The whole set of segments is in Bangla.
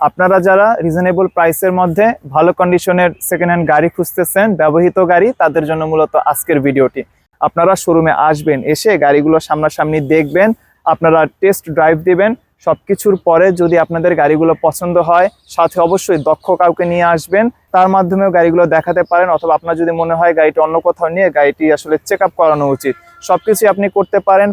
আপনারা যারা রিজনেবল প্রাইসের মধ্যে ভালো কন্ডিশনের সেকেন্ড হ্যান্ড গাড়ি খুঁজতেছেন, ব্যবহৃত গাড়ি, তাদের জন্য মূলত আজকের ভিডিওটি। আপনারা শোরুমে আসবেন, এসে গাড়িগুলো সামনাসামনি দেখবেন, আপনারা টেস্ট ড্রাইভ দিবেন, সবকিছুর পরে যদি আপনাদের গাড়িগুলো পছন্দ হয়, সাথে অবশ্যই দক্ষ কাউকে নিয়ে আসবেন, তার মাধ্যমেও গাড়িগুলো দেখাতে পারেন, অথবা আপনার যদি মনে হয় গাড়িটি অন্য কোথাও নিয়ে গাড়িটি আসলে চেক করানো উচিত সবকিছু আপনি করতে পারেন।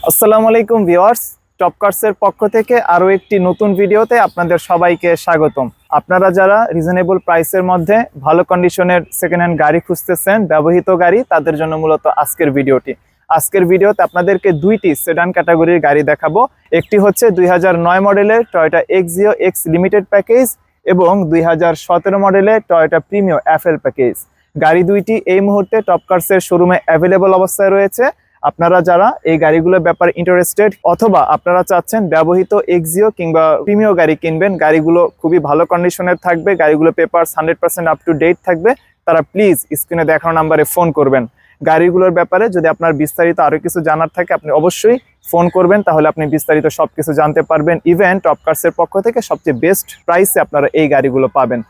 আসসালামু আলাইকুম ভিওয়ার্স টপ কার্সের পক্ষ থেকে আরও একটি নতুন ভিডিওতে আপনাদের সবাইকে স্বাগতম। আপনারা যারা রিজনেবল প্রাইসের মধ্যে ভালো কন্ডিশনের সেকেন্ড হ্যান্ড গাড়ি খুঁজতেছেন, ব্যবহৃত গাড়ি, তাদের জন্য মূলত আজকের ভিডিওটি। আজকের ভিডিওতে আপনাদেরকে দুইটি সেডান ক্যাটাগরির গাড়ি দেখাবো। একটি হচ্ছে দুই নয় মডেলের Toyota Axio X limited package এবং দুই হাজার সতেরো মডেলের টয়োটা প্রিমিও এফএল প্যাকেজ গাড়ি দুইটি এই মুহূর্তে টপ কার্সের শোরুমে অ্যাভেলেবল অবস্থায় রয়েছে। আপনারা যারা এই গাড়িগুলোর ব্যাপারে ইন্টারেস্টেড অথবা আপনারা চাচ্ছেন ব্যবহৃত এক্সিও কিংবা প্রিমিয় গাড়ি কিনবেন, গাড়িগুলো খুবই ভালো কন্ডিশনের থাকবে, গাড়িগুলো papers hundred percent up to date থাকবে, তারা প্লিজ স্ক্রিনে দেখানো নাম্বারে ফোন করবেন। গাড়িগুলোর ব্যাপারে যদি আপনার বিস্তারিত আরও কিছু জানার থাকে, আপনি অবশ্যই ফোন করবেন, তাহলে আপনি বিস্তারিত সবকিছু জানতে পারবেন। ইভেন টপকার্সের পক্ষ থেকে সবচেয়ে বেস্ট প্রাইসে আপনারা এই গাড়িগুলো পাবেন।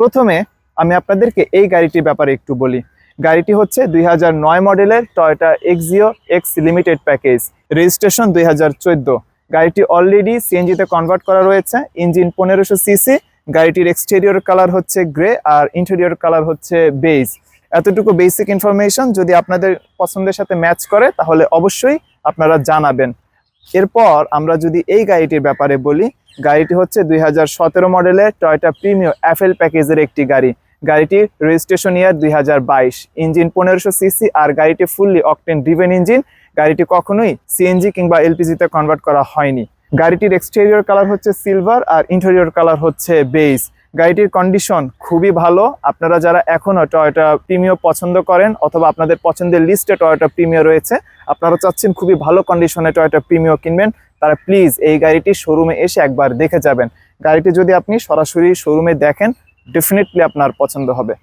প্রথমে আমি আপনাদেরকে এই গাড়িটির ব্যাপারে একটু বলি। গাড়িটি হচ্ছে দুই মডেলের Toyota Axio X limited package registration দুই হাজার চোদ্দ। গাড়িটি অলরেডি সিএনজিতে কনভার্ট করা রয়েছে। ইঞ্জিন পনেরোশো সিসি গাড়িটির এক্সটেরিয়র কালার হচ্ছে গ্রে আর ইন্টেরিয়র কালার হচ্ছে বেজ এতটুকু বেসিক ইনফরমেশন যদি আপনাদের পছন্দের সাথে ম্যাচ করে, তাহলে অবশ্যই আপনারা জানাবেন। এরপর আমরা যদি এই গাড়িটির ব্যাপারে বলি, গাড়িটি হচ্ছে দুই হাজার সতেরো মডেলের টয়টা প্রিমিও অ্যাফেল প্যাকেজের একটি গাড়ি। গাড়িটির রেজিস্ট্রেশন ইয়ার দুই হাজার বাইশ। ইঞ্জিন পনেরোশো সিসি আর গাড়িটি ফুললি অকটেন ড্রিভেন ইঞ্জিন। গাড়িটি কখনোই সিএনজি কিংবা এলপিজিতে কনভার্ট করা হয়নি। গাড়িটির এক্সটেরিয়র কালার হচ্ছে সিলভার আর ইন্টেরিয়র কালার হচ্ছে বেজ গাড়িটির কন্ডিশন খুবই ভালো। আপনারা যারা এখনও টয়োটা প্রিমিও পছন্দ করেন অথবা আপনাদের পছন্দের লিস্টে টয়োটা প্রিমিও রয়েছে, আপনারা চাচ্ছেন খুবই ভালো কন্ডিশনে টয়োটা প্রিমিও কিনবেন, তারা প্লিজ এই গাড়িটি শোরুমে এসে একবার দেখে যাবেন। গাড়িটি যদি আপনি সরাসরি শোরুমে দেখেন ডেফিনেটলি আপনার পছন্দ হবে।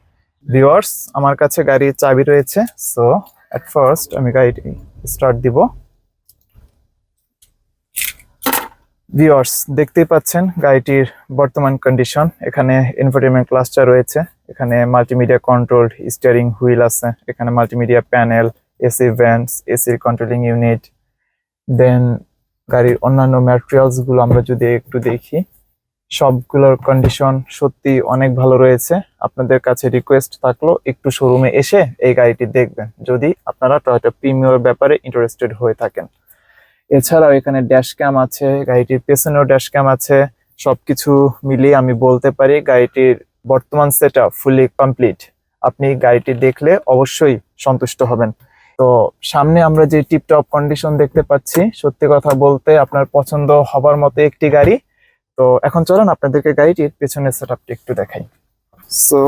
ভিওয়ার্স আমার কাছে গাড়ির চাবি রয়েছে। সো অ্যাট ফার্স্ট আমি গাড়িটি স্টার্ট দিব। ভিওয়ার্স দেখতেই পাচ্ছেন গাড়িটির বর্তমান কন্ডিশন এখানে ইনফোটেনমেন্ট ক্লাস্টার রয়েছে। এখানে মাল্টিমিডিয়া কন্ট্রোল স্টিয়ারিং হুইল আছে। এখানে মাল্টিমিডিয়া প্যানেল এসি ভ্যান্টস এসির কন্ট্রোলিং ইউনিট দেন গাড়ির অন্যান্য ম্যাটেরিয়ালসগুলো আমরা যদি একটু দেখি। সবগুলোর কন্ডিশন সত্যি অনেক ভালো রয়েছে। আপনাদের কাছে রিকোয়েস্ট থাকল একটু শোরুমে এসে এই গাড়িটি দেখবেন। যদি আপনারা টয়োটা প্রিমিয়র ব্যাপারে ইন্টারেস্টেড হয়ে থাকেন। এছাড়াও এখানে ড্যাশ ক্যাম আছে, গাড়িটির পেছনেও ড্যাশ ক্যাম আছে। সবকিছু মিলিয়ে আমি বলতে পারি গাড়িটির বর্তমান সেট ফুলি কমপ্লিট আপনি গাড়িটি দেখলে অবশ্যই সন্তুষ্ট হবেন। তো সামনে আমরা যে টিপটপ কন্ডিশন দেখতে পাচ্ছি, সত্যি কথা বলতে আপনার পছন্দ হবার মতো একটি গাড়ি। তো এখন চলুন আপনাদেরকে গাড়িটির পেছনের সেট একটু দেখাই। সো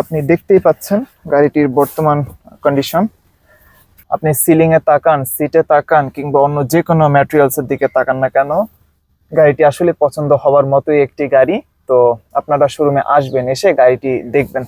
আপনি দেখতেই পাচ্ছেন গাড়িটির বর্তমান কন্ডিশন আপনি সিলিং এ তাকান সিটে তাকান, কিংবা অন্য যে কোনো ম্যাটেরিয়ালস এর দিকে তাকান না কেন, গাড়িটি আসলে পছন্দ হওয়ার মতোই একটি গাড়ি। তো আপনারা শোরুমে আসবেন, এসে গাড়িটি দেখবেন।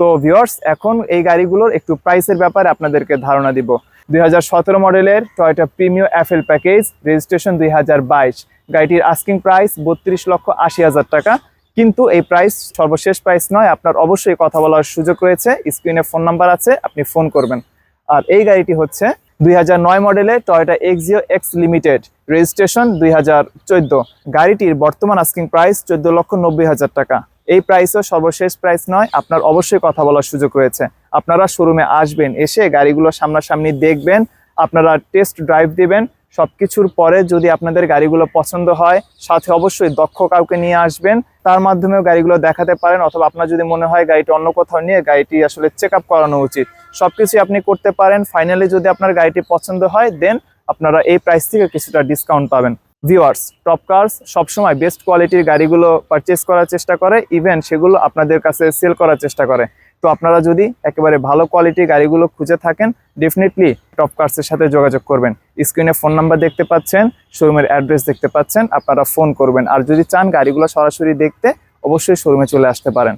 তো ভিউয়ার্স এখন এই গাড়িগুলোর একটু প্রাইসের ব্যাপারে আপনাদেরকে ধারণা দিব। দুই হাজার সতেরো মডেলের Toyota Premio FL package registration দুই হাজার বাইশ। গাড়িটির আস্কিং প্রাইস বত্রিশ লক্ষ আশি হাজার টাকা। কিন্তু এই প্রাইস সর্বশেষ প্রাইস নয়, আপনার অবশ্যই কথা বলার সুযোগ রয়েছে। স্ক্রিনে ফোন নাম্বার আছে, আপনি ফোন করবেন। আর এই গাড়িটি হচ্ছে দুই হাজার নয় মডেলের Toyota Axio X limited registration দুই হাজার চোদ্দ। গাড়িটির বর্তমান আস্কিং প্রাইস চোদ্দ লক্ষ নব্বই হাজার টাকা। এই প্রাইসও সর্বশেষ প্রাইস নয়, আপনার অবশ্যই কথা বলার সুযোগ রয়েছে। আপনারা শোরুমে আসবেন, এসে গাড়িগুলো সামনাসামনি দেখবেন, আপনারা টেস্ট ড্রাইভ দিবেন, সবকিছুর পরে যদি আপনাদের গাড়িগুলো পছন্দ হয়, সাথে অবশ্যই দক্ষ কাউকে নিয়ে আসবেন, তার মাধ্যমেও গাড়িগুলো দেখাতে পারেন, অথবা আপনার যদি মনে হয় গাড়িটি অন্য কোথাও নিয়ে গাড়িটি আসলে চেক করানো উচিত সব কিছুই আপনি করতে পারেন ফাইনালি যদি আপনার গাড়িটি পছন্দ হয় দেন আপনারা এই প্রাইস থেকে কিছুটা ডিসকাউন্ট পাবেন। ভিউয়ার্স টপ কার্স সবসময় বেস্ট কোয়ালিটির গাড়িগুলো পারচেস করার চেষ্টা করে ইভেন সেগুলো আপনাদের কাছে সেল করার চেষ্টা করে। তো আপনারা যদি একেবারে ভালো কোয়ালিটির গাড়িগুলো খুঁজে থাকেন ডেফিনেটলি টপ কার্সের সাথে যোগাযোগ করবেন। স্ক্রিনে ফোন নাম্বার দেখতে পাচ্ছেন শোরুমের অ্যাড্রেস দেখতে পাচ্ছেন, আপনারা ফোন করবেন। আর যদি চান গাড়িগুলো সরাসরি দেখতে, অবশ্যই শোরুমে চলে আসতে পারেন।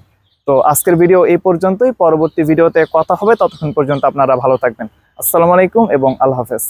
তো আজকের ভিডিও এই পর্যন্তই। পরবর্তী ভিডিওতে কথা হবে। ততক্ষণ পর্যন্ত আপনারা ভালো থাকবেন। আসসালামু আলাইকুম এবং আল্লাহ হাফেজ।